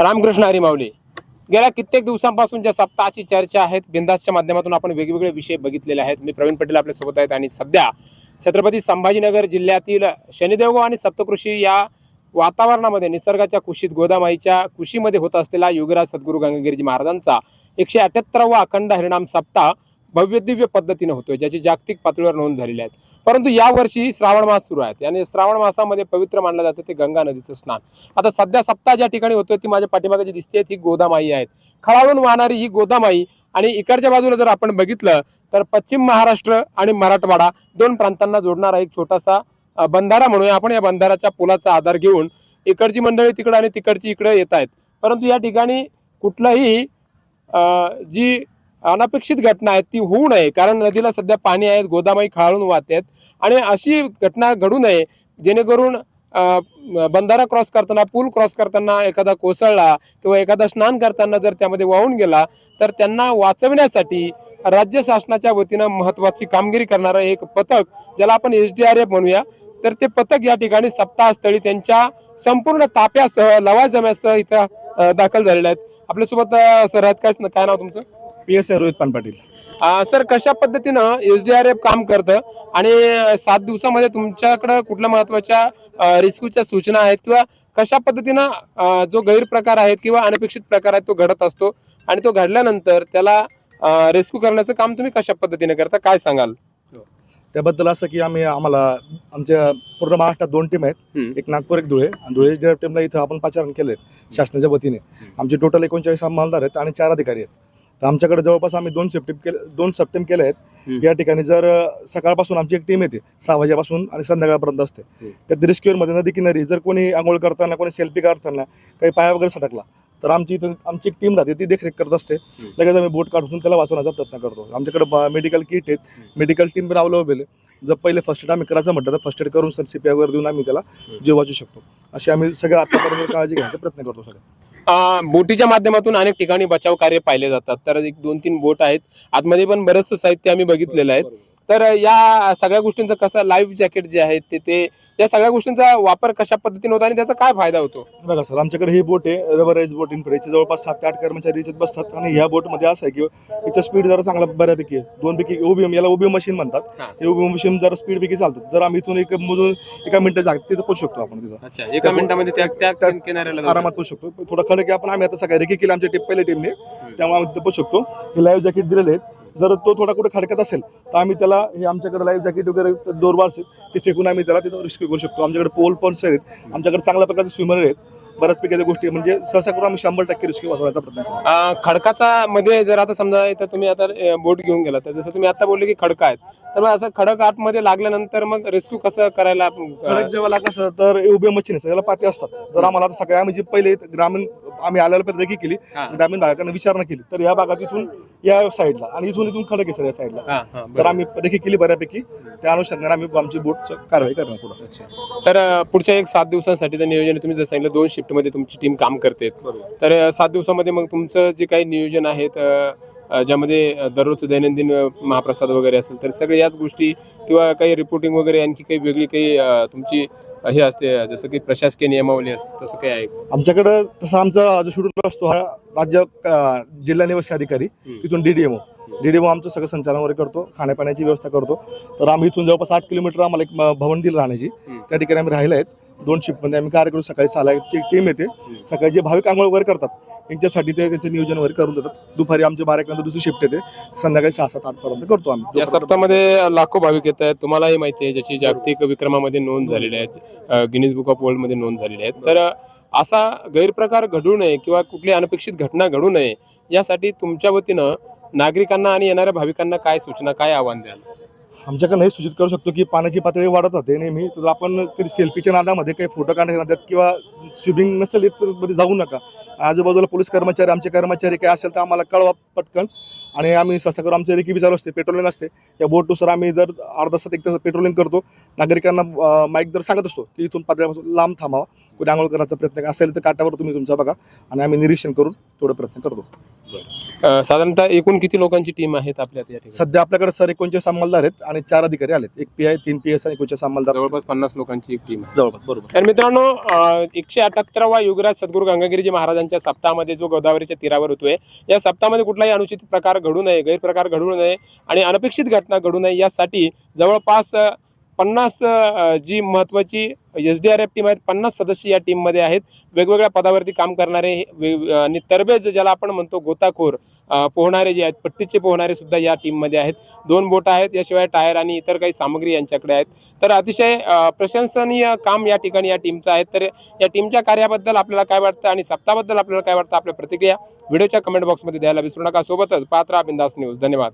रामकृष्ण हरी गेल्या कित्येक दिवसांपासून ज्या सप्ताहाची चर्चा आहेत. बिंदासच्या माध्यमातून आपण वेगवेगळे विषय बघितलेले आहेत. मी प्रवीण पटेल आपल्यासोबत आहेत आणि सध्या छत्रपती संभाजीनगर जिल्ह्यातील शनिदेव आणि सप्तकृषी या वातावरणामध्ये निसर्गाच्या कुशीत गोदामाईच्या कुशीमध्ये होत असलेला योगीराज सद्गुरू गंगागिरीजी महाराजांचा एकशे अठ्याहत्तरावा अखंड हरिणाम सप्ताह भव्यदिव्य पद्धतीनं होतोय ज्याची जागतिक पातळीवर नोंद झालेली आहे. परंतु यावर्षी श्रावण मास सुरू आहे. आणि श्रावण मासामध्ये पवित्र मानलं जातं ते गंगा नदीचं स्नान. आता सध्या सप्ताह ज्या ठिकाणी होतोय ती माझ्या पाठीमागे जी दिसते ती गोदामाई आहेत. खळाळून वाहणारी ही गोदामाई आणि इकडच्या बाजूला जर आपण बघितलं तर पश्चिम महाराष्ट्र आणि मराठवाडा दोन प्रांतांना जोडणारा एक छोटासा बंधारा म्हणूया आपण या बंधाराच्या पुलाचा आधार घेऊन इकडची मंडळी तिकडं आणि तिकडची इकडं येत आहेत. परंतु या ठिकाणी कुठलाही जी अनपेक्षित घटना आहेत ती होऊ नये. कारण नदीला सध्या पाणी आहेत गोदामाई खाळून वाहत आहेत. आणि अशी घटना घडू नये जेणेकरून बंधारा क्रॉस करताना पूल क्रॉस करताना एखादा कोसळला किंवा एखादा स्नान करताना जर त्यामध्ये वाहून गेला तर त्यांना वाचवण्यासाठी राज्य शासनाच्या वतीनं महत्त्वाची कामगिरी करणारं एक पथक ज्याला आपण एच डी आर एफ म्हणूया. तर ते पथक या ठिकाणी सप्ताहस्थळी त्यांच्या संपूर्ण ताप्यासह लवाजम्यासह इथं दाखल झालेले आहेत. आपल्यासोबत सर आहेत काय काय नाव तुमचं? पी एस आय रोहित पान पाटील अ, सर कशा पद्धतीनं एस डी आर एफ काम करतं? आणि सात दिवसामध्ये तुमच्याकडं कुठल्या महत्त्वाच्या रिस्क्यूच्या सूचना आहेत? किंवा कशा पद्धतीनं जो गैरप्रकार आहेत किंवा अनपेक्षित प्रकार आहेत तो घडत असतो? आणि तो घडल्यानंतर त्याला रेस्क्यू करण्याचं काम तुम्ही कशा पद्धतीने करता? काय सांगाल? त्याबद्दल असं की आम्ही आम्हाला आमच्या पूर्ण महाराष्ट्रात दोन टीम आहेत. एक नागपूर एक धुळे. आणि धुळे टीमला इथं आपण पाचारण केले शासनाच्या वतीने. आमचे टोटल एकोणचाळीस अंमलदार आहेत आणि चार अधिकारी आहेत. तर आमच्याकडे जवळपास आम्ही दोन सेप्टिम केले दोन सप्टेम केले आहेत. या ठिकाणी जर सकाळपासून आमची एक टीम येते सहा वाजेपासून आणि संध्याकाळपर्यंत असते. त्या रिस्क्यूअरमध्ये नदी किनारी जर कोणी आंघोळ करताना कोणी सेल्फी काढताना काही पाया वगैरे सटकला तर आमची इथं आमची एक टीम राहते ती देखरेख करत असते. लगेच आम्ही बोट काढून त्याला वाचवण्याचा प्रयत्न करतो. आमच्याकडे मेडिकल किट आहेत. मेडिकल टीम पण अवेलेबल आहे जर पहिले फर्स्ट एड आम्ही करायचं म्हटलं तर फर्स्ट एड करून सर सी वगैरे देऊन आम्ही त्याला जीव वाचू शकतो. अशी आम्ही सगळं आतापर्यंत काळजी घेण्याचा प्रयत्न करतो सगळं अ, बोटीच्या माध्यमातून अनेक ठिकाणी बचाव कार्य पाहिले जातात. तर एक दोन तीन बोट आहेत. आतमध्ये पण बरंचसं साहित्य आम्ही बघितलेलं आहे. तर या सगळ्या गोष्टींचा कसा लाईफ जॅकेट जे आहेत ते ते या सगळ्या गोष्टींचा वापर कशा पद्धतीने होतो आणि त्याचा काय फायदा होतो? बघा सर आमच्याकडे ही बोट आहे रबराईज बोट इन याची जवळपास सात ते आठ कर्मचारी याच्यात बसतात आणि ह्या बोटमध्ये असं आहे की इथं स्पीड जरा चांगला बऱ्यापैकी आहे. दोन पैकी ओबीएम याला ओबीएम मशीन म्हणतात. हा. हे ओबीएम मशीन जरा स्पीड पैकी चालतात. जर आम्ही इथून एक मधून एका मिनिटं जाग तिथं पोहोचू शकतो आपण तिथं. अच्छा एका मिनिटामध्ये त्या त्या त्या- किनाऱ्याला जाऊ आरामात पोहोचू शकतो. थोडं खडक आहे आपण आम्ही आता सकाळी रेकी केली आमच्या टीम पहिल्या टीमने त्यामुळे आम्ही तिथं पोहोचू शकतो. हे लाईव्ह जॅकेट दिलेले आहेत. जर तो थोडा कुठे खडकत असेल तर आम्ही त्याला हे आमच्याकडे लाईव्ह जॅकेट वगैरे दोरबार आहेत ते फेकून आम्ही त्याला तिथं रिस्क्यू करू शकतो. आमच्याकडे पोल पॉन्स आहेत. आमच्याकडे चांगल्या प्रकारचे स्विमर आहेत. बऱ्याचपैकी त्या गोष्टी आहे. म्हणजे सहसा करून आम्ही शंभर टक्के रिस्क्यू वाचवायचा प्रयत्न खडकाचा मध्ये जर आता समजा इथं तुम्ही आता बोट घेऊन गेला तर जसं तुम्ही आता बोलले की खडका आहेत तर मग असं खडक आतमध्ये लागल्यानंतर मग रेस्क्यू कसं करायला खडक जेव्हा लागला तर उभे मशीन असतात त्याला पाती असतात. जर आम्हाला आता सगळ्या आम्ही जे पहिले ग्रामीण आम्ही आल्याला रेकी केली. ग्रामीण भागाकडनं विचारणा केली तर या भागात इथून या साईडला आणि इथून इथून खडक आहे सर या साईडला. तर आम्ही रेकी केली बऱ्यापैकी त्या अनुषंगाने आम्ही आमची बोट कारवाई करणार पुढे. तर पुढच्या एक सात दिवसांसाठीचं नियोजन आहे. तुम्ही जसं सांगितलं दोन शिफ्टमध्ये तुमची टीम काम करते तर सात दिवसामध्ये मग तुमचं जे काही नियोजन अ, ज्यामध्ये अ, दररोजचं दैनंदिन महाप्रसाद वगैरे असेल तर सगळे याच गोष्टी किंवा काही रिपोर्टिंग वगैरे आणखी काही वेगळी काही तुमची हे असते जसं की प्रशासकीय नियमावली असते तसं काही आहे का? आमच्याकडे तसा आमचा जो शेड्यूल असतो हा राज्य अं, जिल्हा निवासी अधिकारी हम्म. तिथून डीडीएमओ डीडीएमओ आमचं सगळं संचालन वगैरे करतो खाण्यापाण्याची व्यवस्था करतो तर आम्ही इथून जवळपास आठ किलोमीटर आम्हाला एक म- भवन दिलं राहण्याची हम्म. त्या ठिकाणी आम्ही राहिलो आहेत दोन शिफ्टमध्ये आम्ही कार्य करू सकाळी सहाची टीम येते सकाळी जे भाविक आंघोळ वगैरे करतात त्यांच्यासाठी ते त्यांचं नियोजन वगैरे करून देतात. दुपारी आमच्या बारा एक नंतर दुसरी शिफ्ट येते. संध्याकाळी सहा सात आठ पर्यंत करतो आम्ही. या सप्ताहामध्ये लाखो भाविक येत आहेत. तुम्हालाही माहिती आहे ज्याची जागतिक विक्रमामध्ये नोंद झालेली आहे. गिनीज बुक ऑफ वर्ल्डमध्ये नोंद झालेली आहे. तर असा गैरप्रकार घडू नये किंवा कुठली अनपेक्षित घटना घडू नये यासाठी तुमच्या वतीनं नागरिकांना आणि येणाऱ्या भाविकांना काय सूचना काय आव्हान द्याल? आमच्याकडे हे सूचित करू शकतो की पाण्याची पातळी वाढत राहते नेहमी. तर आपण कधी सेल्फीच्या नादामध्ये काही फोटो काढण्याच्या नादात किंवा स्विमिंग नसेल तर मध्ये जाऊ नका. आजूबाजूला पोलीस कर्मचारी आमचे कर्मचारी काय असेल तर आम्हाला कळवा पटकन. आणि आम्ही सहसा करून आमची रेकी चालू असते पेट्रोलिंग असते. या बोटनुसार आम्ही जर अर्धा तासात एक तास पेट्रोलिंग करतो नागरिकांना माईक जर सांगत असतो की इथून पातळीपासून लांब थांबावा कुठे आंघोळ करायचा प्रयत्न असेल तर काटावर तुम्ही तुमचा बघा आणि आम्ही निरीक्षण करून थोडं प्रयत्न करतो. साधारणतः एकूण किती लोकांची टीम आहेत आपल्या सध्या आपल्याकडे सर एकोणचाळीस अंमलदार आहेत आणि चार अधिकारी आलेत. एक पी आय तीन पी एस आणि एकोणचाळीस अंमलदार. जवळपास पन्नास लोकांची एक टीम आहे. जवळपास बरोबर. तर मित्रांनो एकशे अठ्याहत्तरावा युगराज सद्गुरू गंगागिरीजी महाराजांच्या सप्ताहामध्ये जो गोदावरीच्या तीरावर होतोय या सप्ताहामध्ये कुठलाही अनुचित प्रकार घडू नये गैरप्रकार घडू नये आणि अनपेक्षित घटना घडू नये यासाठी जवळपास पन्नास जी महत्त्वाची S D R F team आहेत पन्नास सदस्य या टीममध्ये आहेत. वेगवेगळ्या पदावरती काम करणारे आणि तरबेज ज्याला आपण म्हणतो गोताखोर. पोहणारे जे आहेत पट्टीचे पोहणारे सुद्धा या टीममध्ये आहेत. दोन बोट आहेत याशिवाय टायर आणि इतर काही सामग्री यांच्याकडे आहेत. तर अतिशय प्रशंसनीय काम या ठिकाणी या टीमचं आहे. तर या टीमच्या कार्याबद्दल आपल्याला काय वाटतं आणि सप्ताबद्दल आपल्याला काय वाटतं आपल्या प्रतिक्रिया व्हिडिओच्या कमेंट बॉक्समध्ये द्यायला विसरू नका. सोबतच पात्रा बिंदास न्यूज. धन्यवाद.